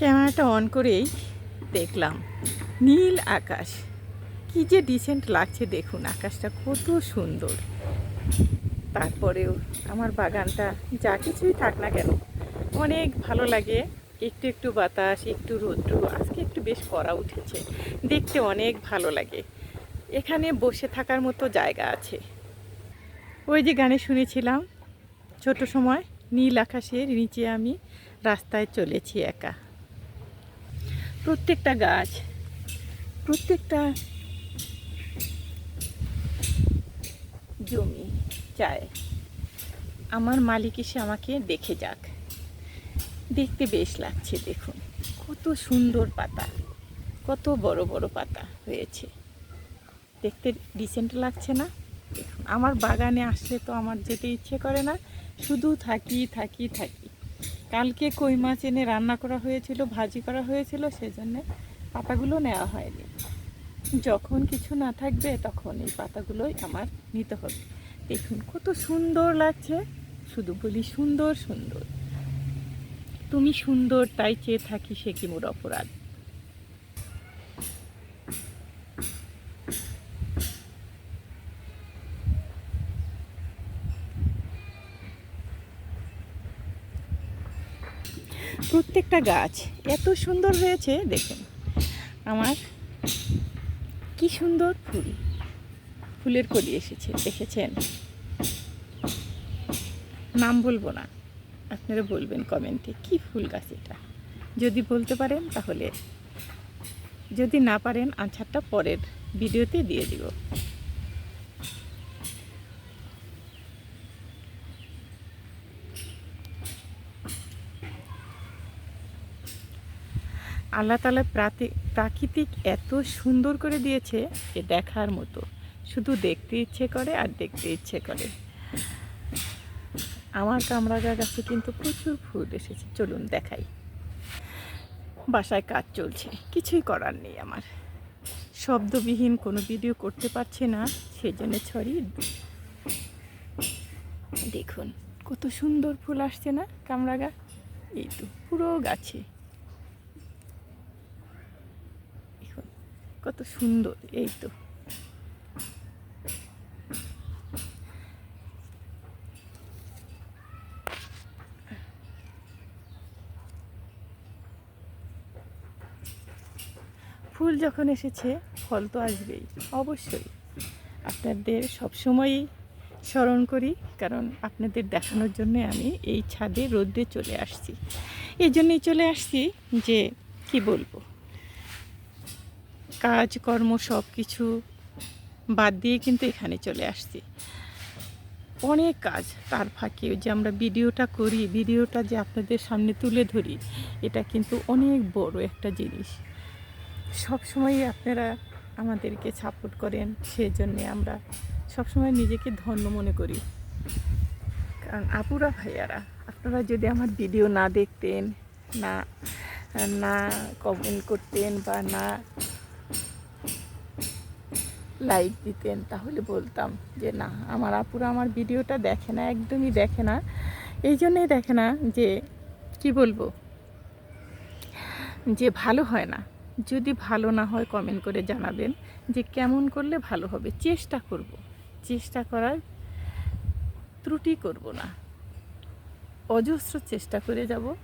ক্যামেরাটা অন করেই দেখলাম। নীল আকাশ। কি যে ডিসেন্ট লাগছে দেখুন, আকাশটা কত সুন্দর। তারপরেও আমার বাগানটা যা কিছুই থাক না কেন, অনেক ভালো লাগে। একটু একটু বাতাস, একটু রৌদ্র, আজকে একটু বেশ করা উঠেছে। দেখতে অনেক ভালো লাগে। এখানে বসে থাকার মতো জায়গা আছে। ওই যে গানে শুনেছিলাম, ছোট সময় নীল আকাশের নিচে আমি রাস্তায় চলেছি একা। প্রত্যেকটা গাছ, প্রত্যেকটা জমি চায়। আমার মালিক এসে আমাকে দেখে যাক। দেখতে বেশ লাগছে, দেখুন। কত সুন্দর পাতা, কত বড় বড় পাতা হয়েছে। দেখতে ডিসেন্ট লাগছে না? আমার বাগানে আসলে তো আমার যেতে ইচ্ছে করে না। শুধু থাকি থাকি থাকি। কালকে কই মাছ এনে রান্না করা হয়েছিল, ভাজি করা হয়েছিল, সেজন্য পাতাগুলো নেওয়া হয়নি। যখন কিছু না থাকবে তখন এই পাতাগুলোই আমার নিতে হবে। দেখুন কত সুন্দর লাগছে, শুধু বলি সুন্দর সুন্দর। তুমি সুন্দর, তাই চেয়ে থাকি সে কি মোর অপরাধ। প্রত্যেকটা গাছ এত সুন্দর হয়েছে, দেখুন। আমার কি সুন্দর ফুল। ফুলের কলি এসেছে, দেখেছেন? নাম বলব না, আপনারা বলবেন কমেন্টে, কি ফুল গাছ এটা? যদি বলতে পারেন তাহলে, যদি না পারেন আনসারটা পরের ভিডিওতে দিয়ে দিব। আল্লাহ তালা প্রাকৃতিক এত সুন্দর করে দিয়েছে যে দেখার মতো। শুধু দেখতে ইচ্ছে করে আর দেখতে ইচ্ছে করে। আমার কামরাগা গাছে কিন্তু প্রচুর ফুল এসেছে। চলুন দেখাই। বাসায় কাজ চলছে। কিছুই করার নেই আমার। শব্দবিহীন কোনো ভিডিও করতে পারছে না সেই জন্য ছড়িয়ে দেখুন, কত সুন্দর ফুল আসছে না কামরাগা? এই তো পুরো গাছে দেখুন কত সুন্দর, এই তো। ফুল যখন এসেছে, ফল তো আসবেই, অবশ্যই। আপনাদের সবসময়ই স্মরণ করি, কারণ আপনাদের দেখানোর জন্য আমি এই ছাদে রোদ্রে চলে আসছি। এই জন্যই চলে আসছি যে, কি বলব? কাজকর্ম সব কিছু বাদ দিয়ে কিন্তু এখানে চলে আসছি। অনেক কাজ তার ফাঁকে যে আমরা ভিডিওটা করি, ভিডিওটা যে আপনাদের সামনে তুলে ধরি, এটা কিন্তু অনেক বড় একটা জিনিস। সব সময় আপনারা আমাদেরকে সাপোর্ট করেন সেই জন্যে আমরা সবসময় নিজেকে ধন্য মনে করি। কারণ আপুরা ভাইয়ারা, আপনারা যদি আমার ভিডিও না দেখতেন, না না কমেন্ট করতেন বা না লাইক দিতেন, তাহলে বলতাম যে, না, আমার আপুরা আমার ভিডিওটা দেখে না, একদমই দেখে না। এই জন্যই দেখে না যে, কি বলব? যে, ভালো হয় না। যদি ভালো না হয় কমেন্ট করে জানাবেন যে, কেমন করলে ভালো হবে। চেষ্টা করব। চেষ্টা করার ত্রুটি করব না। অজস্র চেষ্টা করে যাব।